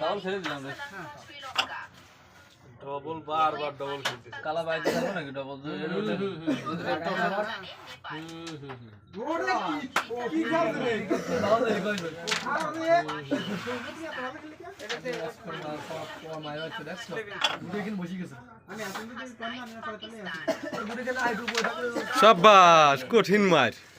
Double Sri Lanka. Double বারবার double খেলতেছে কালা বাইতে যাব নাকি ডবল স্থানে নেপাল বসে গেছে। সাব্বাস কঠিন মার হ্যাঁ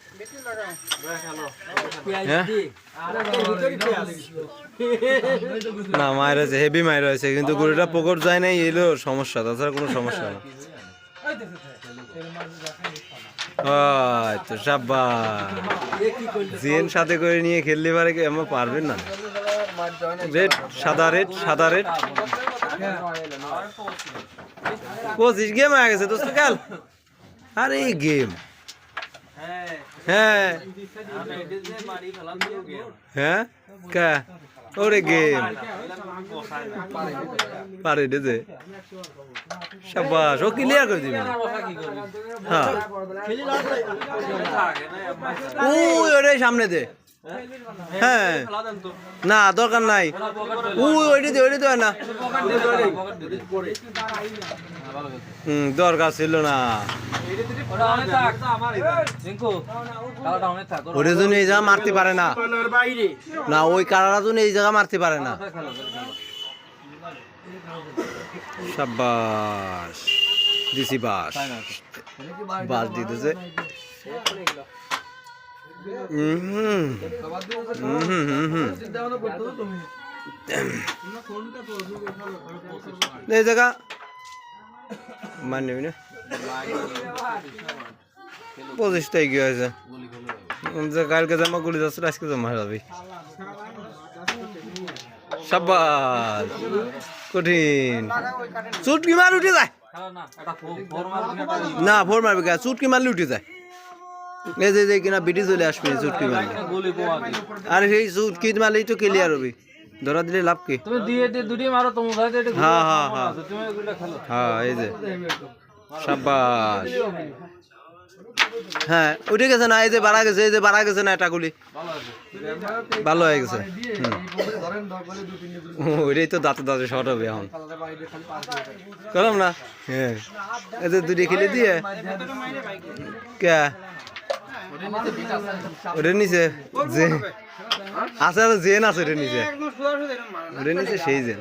না, মায়ের আছে হেভি মায়ের আছে, কিন্তু গরুটা পকট যায় নাই এলো সমস্যা, তাছাড়া কোনো সমস্যা না। তো সাব্বাস। জেন সাথে করে নিয়ে খেললে পারে আমার পারবেন না? রেড, সাদা রেড সাদা রেড। পঁচিশ গেম হয়ে গেছে, দোস্ত, কাল। আরে গেম। হ্যাঁ। হ্যাঁ? কা? ওরে গেম পারে ও ক্লিয়ার করে দিবি। হ্যাঁ। ওরে সামনে দে। হ্যাঁ। না, দরকার নাই। ওই ওইটা ওইটা দে না। হুম, দরকার ছিল না। জন্য এই জায়গা মারতে পারে না। না, ওই কারারা জন্য এই জায়গা মারতে পারে না। সাব্বাস। দিছি বাস। বাস দিতেছে। জায়গা। মান নিবি না। পঁচিশটাই কি হয়েছে কালকে জমা গুলি যাচ্ছে আজকে জমা যাবি সাব্বাস। কঠিন। চুটকি মার উঠে যায়। না, ফোর মারবি চুটকি মারলে উঠে যায়। এই যে যে কিনা বিটি চলে আসবে চুটকি মারলে। আরে সেই চুটকি মারলেই তো ক্লিয়ার হবি। ধরা দিলে লাভ কি? তুমি দিয়ে দিয়ে দুটি মারো তো মোবাইল এটা হ্যাঁ হ্যাঁ হ্যাঁ। তুমি এগুলো খেলো। হ্যাঁ এই যে। সাব্বাস। হ্যাঁ উঠে গেছে না এই যে বাড়া গেছে এই যে বাড়া গেছে না এটা গুলি। ভালো হয়ে গেছে। ওইটাই তো দাঁতে দাঁতে শর্ট হবে এখন। করলাম না? হ্যাঁ। এই যে দুটি খেলে দিয়ে। কে? ওটা নিচে আছে জেন আছে ওটা নিচে ওটা নিচে সেই জেন।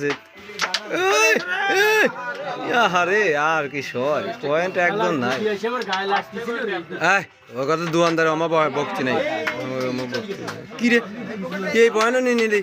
যে আরে কি পয়েন্ট একদম নাই। কি রে? এই পয়েন্টও নিয়ে নিলি।